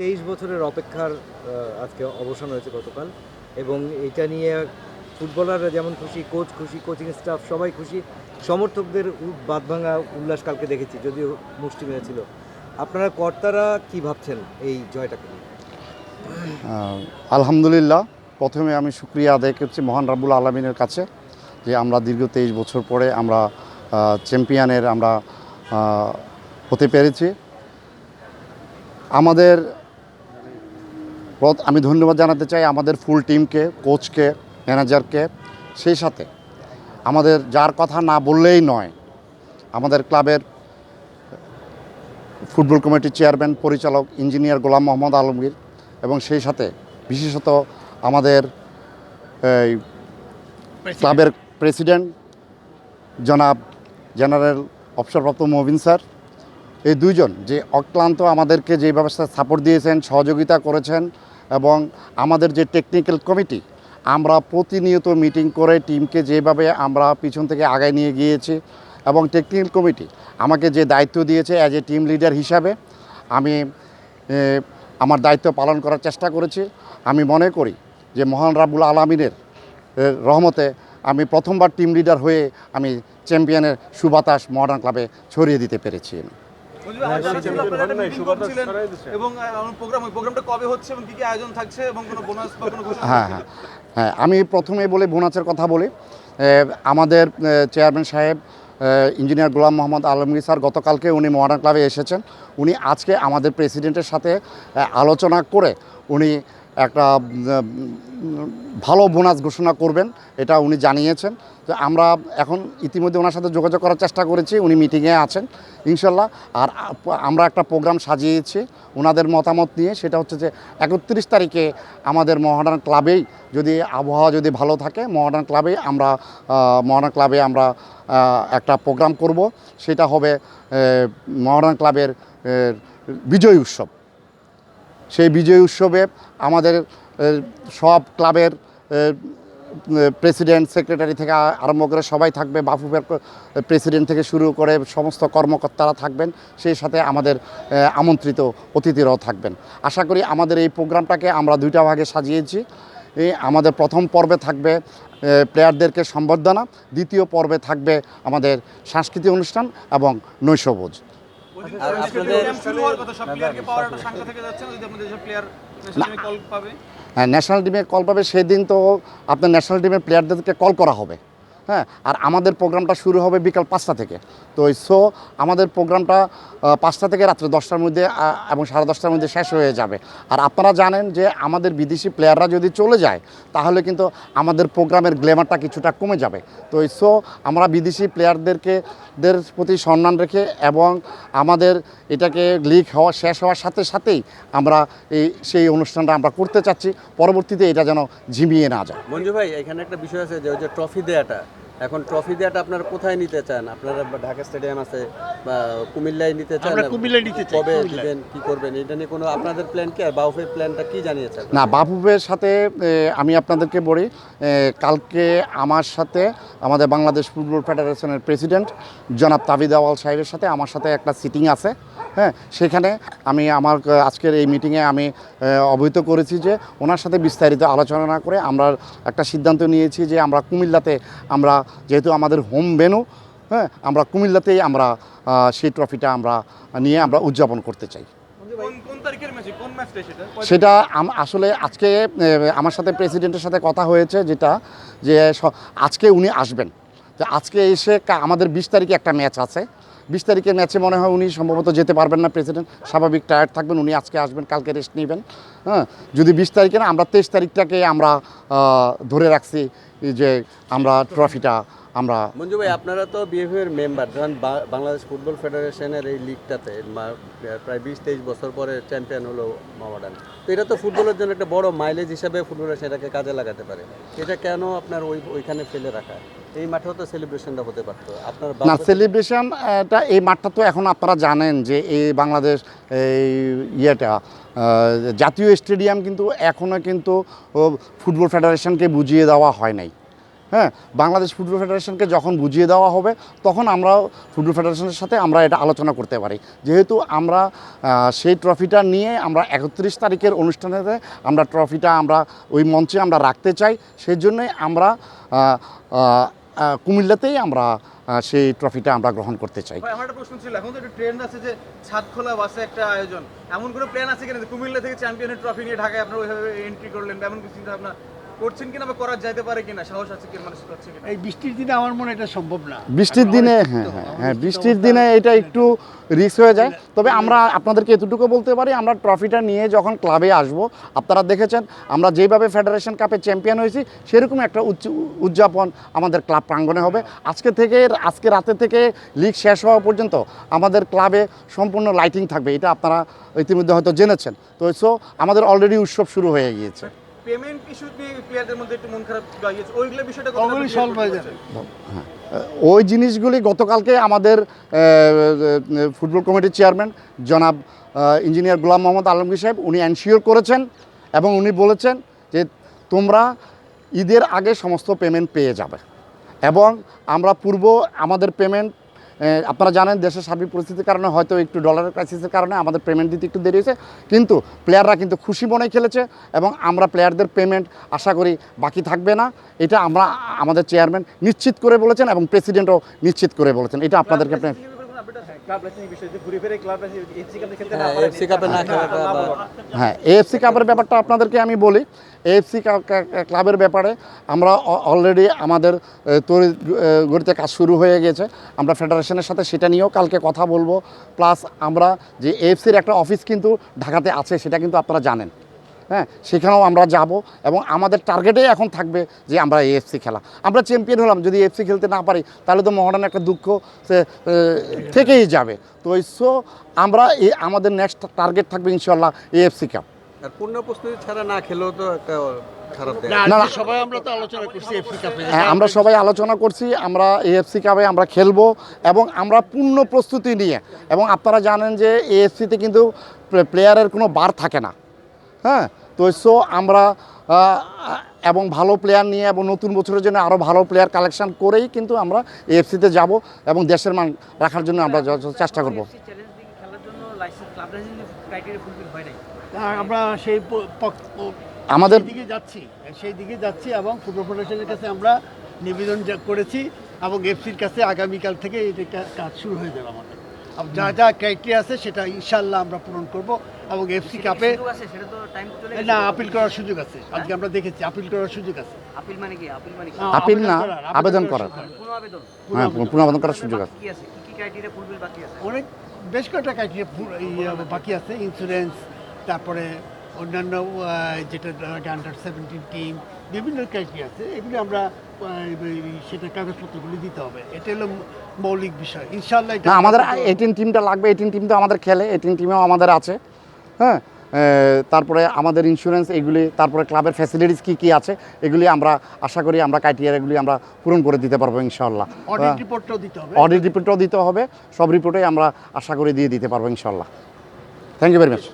তেইশ বছরের অপেক্ষার আজকে অবসান হয়েছে গতকাল এবং এটা নিয়ে ফুটবলাররা যেমন খুশি কোচ খুশি কোচিং স্টাফ সবাই খুশি, সমর্থকদের বাঁধভাঙা উল্লাস কালকে দেখেছি, যদিও মুষ্টি মেরেছিল আপনারা কর্তারা কি ভাবছেন এই জয়টাকে? আলহামদুলিল্লাহ, প্রথমে আমি শুক্রিয়া আদায় করছি মহান রাব্বুল আলমিনের কাছে যে আমরা দীর্ঘ তেইশ বছর পরে আমরা চ্যাম্পিয়নের আমরা হতে পেরেছি আমাদের আমি ধন্যবাদ জানাতে চাই আমাদের ফুল টিমকে কোচকে ম্যানেজারকে সেই সাথে। আমাদের যার কথা না বললেই নয় আমাদের ক্লাবের ফুটবল কমিটির চেয়ারম্যান পরিচালক ইঞ্জিনিয়ার গোলাম মোহাম্মদ আলমগীর এবং সেই সাথে বিশেষত আমাদের এই ক্লাবের প্রেসিডেন্ট জনাব জেনারেল অবসরপ্রাপ্ত মোবিন স্যার এই দুইজন যে অক্লান্ত আমাদেরকে যে ব্যবস্থা সাপোর্ট দিয়েছেন সহযোগিতা করেছেন এবং আমাদের যে টেকনিক্যাল কমিটি আমরা প্রতিনিয়ত মিটিং করে টিমকে যেভাবে আমরা পিছন থেকে আগায় নিয়ে গিয়েছি এবং টেকনিক্যাল কমিটি আমাকে যে দায়িত্ব দিয়েছে অ্যাজ এ টিম লিডার হিসাবে, আমি আমার দায়িত্ব পালন করার চেষ্টা করেছি। আমি মনে করি যে মহান রাবুল আলমিনের রহমতে আমি প্রথমবার টিম লিডার হয়ে আমি চ্যাম্পিয়নের সুবাতাস মডার্ন ক্লাবে ছড়িয়ে দিতে পেরেছি। এবং প্রোগ্রাম প্রোগ্রামটা কবে হচ্ছে এবং কি কি আয়োজন থাকছে এবং কোনো বোনাস বা কোনো হ্যাঁ হ্যাঁ হ্যাঁ আমি প্রথমে বলে বোনাসের কথা বলি। আমাদের চেয়ারম্যান সাহেব ইঞ্জিনিয়ার গোলাম মোহাম্মদ আলমগীর স্যার গতকালকে উনি মডার্ন ক্লাবে এসেছেন। উনি আজকে আমাদের প্রেসিডেন্টের সাথে আলোচনা করে উনি একটা ভালো বোনাস ঘোষণা করবেন এটা উনি জানিয়েছেন। তো আমরা এখন ইতিমধ্যে ওনার সাথে যোগাযোগ করার চেষ্টা করেছি, উনি মিটিংয়ে আছেন, ইনশাল্লাহ। আর আমরা একটা প্রোগ্রাম সাজিয়েছি ওনাদের মতামত নিয়ে, সেটা হচ্ছে যে একত্রিশ তারিখে আমাদের মহাডান ক্লাবেই যদি আবহাওয়া যদি ভালো থাকে মহাডান ক্লাবেই আমরা মহাডান ক্লাবে আমরা একটা প্রোগ্রাম করব। সেটা হবে মহাডান ক্লাবের বিজয় উৎসব। সেই বিজয় উৎসবে আমাদের সব ক্লাবের প্রেসিডেন্ট সেক্রেটারি থেকে আরম্ভ করে সবাই থাকবে বাফুফের প্রেসিডেন্ট থেকে শুরু করে সমস্ত কর্মকর্তারা থাকবেন সেই সাথে আমাদের আমন্ত্রিত অতিথিরাও থাকবেন। আশা করি আমাদের এই প্রোগ্রামটাকে আমরা দুইটা ভাগে সাজিয়েছি। আমাদের প্রথম পর্বে থাকবে প্লেয়ারদেরকে সম্বর্ধনা দ্বিতীয় পর্বে থাকবে আমাদের সাংস্কৃতিক অনুষ্ঠান এবং নৈশভোজ। আর আপনাদের ন্যাশনাল টিমে কল পাবে সেদিন তো আপনার ন্যাশনাল টিমের প্লেয়ারদেরকে কল করা হবে। হ্যাঁ আর আমাদের প্রোগ্রামটা শুরু হবে বিকাল পাঁচটা থেকে। তো সো আমাদের প্রোগ্রামটা পাঁচটা থেকে রাত্রে দশটার মধ্যে এবং সাড়ে দশটার মধ্যে শেষ হয়ে যাবে। আর আপনারা জানেন যে আমাদের বিদেশি প্লেয়াররা যদি চলে যায়, তাহলে কিন্তু আমাদের প্রোগ্রামের গ্ল্যামারটা কিছুটা কমে যাবে। তো সো আমরা বিদেশি প্লেয়ারদেরকে দের প্রতি সম্মান রেখে এবং আমাদের এটাকে লিগ হওয়া, শেষ হওয়ার সাথে সাথেই আমরা এই, সেই অনুষ্ঠানটা আমরা করতে চাচ্ছি। পরবর্তীতে এটা যেন ঝিমিয়ে না যায়। মঞ্জু ভাই, এখানে একটা বিষয় আছে যে, ওই যে ট্রফি দেয়াটা এখন ট্রফি দেয়াটা আপনারা কোথায় নিতে চান? আপনারা ঢাকা স্টেডিয়াম আছে বা কুমিল্লায় নিতে চান আমরা কুমিল্লায় নিতে চাই, কবে। দিবেন কি করবেন? এটা নিয়ে কোনো আপনাদের প্ল্যান কি? আর বাউফের প্ল্যানটা কি জানিয়েছেন? না বাবুবের সাথে আমি আপনাদেরকে বলি কালকে আমার সাথে আমাদের বাংলাদেশ ফুটবল ফেডারেশনের প্রেসিডেন্ট জনাব তাবিদ আওয়াল সাহেবের সাথে আমার সাথে একটা সিটিং আছে হ্যাঁ? সেখানে আমি আমার আজকের এই মিটিংয়ে আমি অবহিত করেছি যে ওনার সাথে বিস্তারিত আলোচনা করে আমরা একটা সিদ্ধান্ত নিয়েছি যে আমরা কুমিল্লাতে আমরা যেহেতু আমাদের হোম ভেনু হ্যাঁ আমরা কুমিল্লাতেই আমরা সেই ট্রফিটা আমরা নিয়ে আমরা উদযাপন করতে চাই। সেটা? সেটা আসলে আজকে আমার সাথে প্রেসিডেন্টের সাথে কথা হয়েছে যেটা যে আজকে উনি আসবেন। তো আজকে এসে আমাদের বিশ তারিখে একটা ম্যাচ আছে। বিশ তারিখের ম্যাচে মনে হয় উনি সম্ভবত যেতে পারবেন না, প্রেসিডেন্ট। স্বাভাবিক টায়ার্ড থাকবেন, উনি আজকে আসবেন, কালকে রেস্ট নেবেন। হ্যাঁ যদি বিশ তারিখে না, আমরা তেইশ তারিখটাকে আমরা ধরে রাখছি যে আমরা ট্রফিটা আমরা মঞ্জু ভাই আপনারা তো বিএফএর মেম্বার বা- বাংলাদেশ ফুটবল ফেডারেশনের এই লিগটাতে প্রায় বিশ তেইশ বছর পরে চ্যাম্পিয়ন হলো মামাডান তো এটা তো ফুটবলের জন্য একটা বড় মাইলেজ হিসাবে ফুটবলার সেটাকে কাজে লাগাতে পারে। এটা কেন আপনার ওই ওইখানে ফেলে রাখা? এই মাঠেও তো সেলিব্রেশনটা হতে পারতো। আপনার না সেলিব্রেশনটা এই মাঠটা তো এখন আপনারা জানেন যে এই বাংলাদেশ এই ইয়েটা জাতীয় স্টেডিয়াম কিন্তু এখনও কিন্তু ফুটবল ফেডারেশনকে বুঝিয়ে দেওয়া হয় নাই। হ্যাঁ বাংলাদেশ ফুটবল ফেডারেশনকে যখন বুঝিয়ে দেওয়া হবে, তখন আমরা ফুটবল ফেডারেশনের সাথে আমরা এটা আলোচনা করতে পারি। যেহেতু আমরা সেই ট্রফিটা নিয়ে আমরা একত্রিশ তারিখের অনুষ্ঠানেতে আমরা ট্রফিটা আমরা, ওই মঞ্চে আমরা রাখতে চাই সেই জন্যই আমরা কুমিল্লাতেই আমরা সেই ট্রফিটা আমরা গ্রহণ করতে চাই। আমার একটা প্রশ্ন ছিল, এখন তো একটা ট্রেন্ড আছে যে ছাদ খোলা বাসে একটা আয়োজন। এমন কোনো প্ল্যান আছে কিনা কুমিল্লা থেকে চ্যাম্পিয়নের ট্রফি নিয়ে ঢাকায় আপনারা ওইভাবে এন্ট্রি করলেন এমন কিছু চিন্তা ভাবনা করছেন কিনা বা করা যাইতে পারে কিনা সাহস আছে কিনা মানুষ আছে কিনা? এই বৃষ্টির দিনে আমার মনে এটা সম্ভব না। বৃষ্টির দিনে হ্যাঁ হ্যাঁ হ্যাঁ বৃষ্টির দিনে এটা একটু রিস্ক হয়ে যায়। তবে আমরা আপনাদেরকে এতটুকু বলতে পারি আমরা ট্রফিটা নিয়ে যখন ক্লাবে আসব আপনারা দেখেছেন আমরা যেভাবে ফেডারেশন কাপে চ্যাম্পিয়ন হয়েছি সেরকম একটা উদযাপন আমাদের ক্লাব প্রাঙ্গণে হবে। আজকে থেকে আজকে রাতে থেকে লিগ শেষ হওয়া পর্যন্ত আমাদের ক্লাবে সম্পূর্ণ লাইটিং থাকবে এটা আপনারা ইতিমধ্যে হয়তো জেনেছেন। তো সো আমাদের অলরেডি উৎসব শুরু হয়ে গিয়েছে। পেমেন্ট ইস্যু নিয়ে প্লেয়ারদের মধ্যে একটু মন খারাপ লাগিয়েছে ওইগুলো বিষয়টা কতটা ওগুলি হয়ে যাবে। ওই জিনিসগুলি গতকালকে আমাদের ফুটবল কমিটির চেয়ারম্যান জনাব ইঞ্জিনিয়ার গোলাম মোহাম্মদ আলমগীর সাহেব উনি এনশিওর করেছেন এবং উনি বলেছেন যে তোমরা ঈদের আগে সমস্ত পেমেন্ট পেয়ে যাবে। এবং আমরা পূর্ব আমাদের পেমেন্ট আপনারা জানেন দেশের সার্বিক পরিস্থিতির কারণে হয়তো একটু ডলারের ক্রাইসিসের কারণে আমাদের পেমেন্ট দিতে একটু দেরি হয়েছে। কিন্তু প্লেয়াররা কিন্তু খুশি মনে খেলেছে এবং আমরা প্লেয়ারদের পেমেন্ট আশা করি বাকি থাকবে না। এটা আমরা আমাদের চেয়ারম্যান নিশ্চিত করে বলেছেন এবং প্রেসিডেন্টও নিশ্চিত করে বলেছেন। এটা আপনাদেরকে হ্যাঁ এফসি কাপে না খেলাটা হ্যাঁ এএফসি কাপের ব্যাপারটা আপনাদেরকে আমি বলি। এএফসি ক্লাবের ব্যাপারে আমরা অলরেডি আমাদের তৈরি গড়িতে কাজ শুরু হয়ে গেছে। আমরা ফেডারেশনের সাথে সেটা নিয়েও কালকে কথা বলব। প্লাস আমরা যে এএফসির একটা অফিস কিন্তু ঢাকাতে আছে সেটা কিন্তু আপনারা জানেন। হ্যাঁ সেখানেও আমরা যাব এবং আমাদের টার্গেটেই এখন থাকবে যে আমরা এএফসি খেলা। আমরা চ্যাম্পিয়ন হলাম যদি এফসি খেলতে না পারি তাহলে তো মহারান একটা দুঃখ সে থেকেই যাবে। তো সো আমরা এই আমাদের নেক্সট টার্গেট থাকবে ইনশাল্লাহ এএফসি কাপ আর পূর্ণ প্রস্তুতি ছাড়া না খেলেও তো একটা হ্যাঁ আমরা সবাই আলোচনা করছি আমরা এএফসি কাপে আমরা খেলব এবং আমরা পূর্ণ প্রস্তুতি নিয়ে এবং আপনারা জানেন যে এএফসিতে কিন্তু প্লেয়ারের কোনো বার থাকে না। হ্যাঁ তো সো আমরা এবং ভালো প্লেয়ার নিয়ে এবং নতুন বছরের জন্য আরও ভালো প্লেয়ার কালেকশন করেই কিন্তু আমরা এএফসিতে যাব এবং দেশের মান রাখার জন্য আমরা চেষ্টা করব। চ্যালেঞ্জ লিগ খেলার জন্য licence club licence criteria fulfil হয় নাই? আমরা সেই আমাদের দিকে যাচ্ছি সেই দিকে যাচ্ছি এবং ফুটবল ফেডারেশনের কাছে আমরা নিবেদন করেছি এবং এফসির কাছে আগামীকাল থেকে এটা কাজ শুরু হয়ে যাবে আমাদের। যা যা ক্রাইটেরিয়া আছে সেটা ইনশাল্লাহ আমরা পূরণ করব এবং এফসি কাপে সুযোগ আছে? সেটা তো টাইম চলে গেছে। না আপিল করার সুযোগ আছে। আজকে আমরা দেখেছি আপিল করার সুযোগ আছে। আপিল মানে কি? আপিল মানে কি? না, আপিল না, আবেদন করার। আবেদন? হ্যাঁ পুনরাবেদন করার সুযোগ আছে। কি আছে? কি কি ক্রাইটেরিয়া ফুলফিল বাকি আছে? অনেক বেশ কয়েকটা ক্রাইটেরিয়া বাকি আছে। ইন্স্যুরেন্স তারপরে অন্যান্য যেটা আন্ডার সেভেন্টিন টিম বিভিন্ন ক্রাইটেরিয়া আছে। এগুলি আমরা সেটা কাগজপত্রগুলি দিতে হবে। এটা হলো মৌলিক বিষয়। ইনশাল্লাহ না আমাদের এইটিন টিমটা লাগবে। এইটিন টিম তো আমাদের খেলে এইটিন টিমেও আমাদের আছে। হ্যাঁ? তারপরে আমাদের ইন্স্যুরেন্স এগুলি তারপরে ক্লাবের ফ্যাসিলিটিস কী কী আছে এগুলি আমরা আশা করি আমরা ক্রাইটেরিয়াগুলি আমরা পূরণ করে দিতে পারব ইনশাল্লাহ অডিট রিপোর্টটাও দিতে হবে। অডিট রিপোর্টও দিতে হবে। সব রিপোর্টেই আমরা আশা করি দিয়ে দিতে পারব ইনশাল্লাহ থ্যাংক ইউ ভেরি মাচ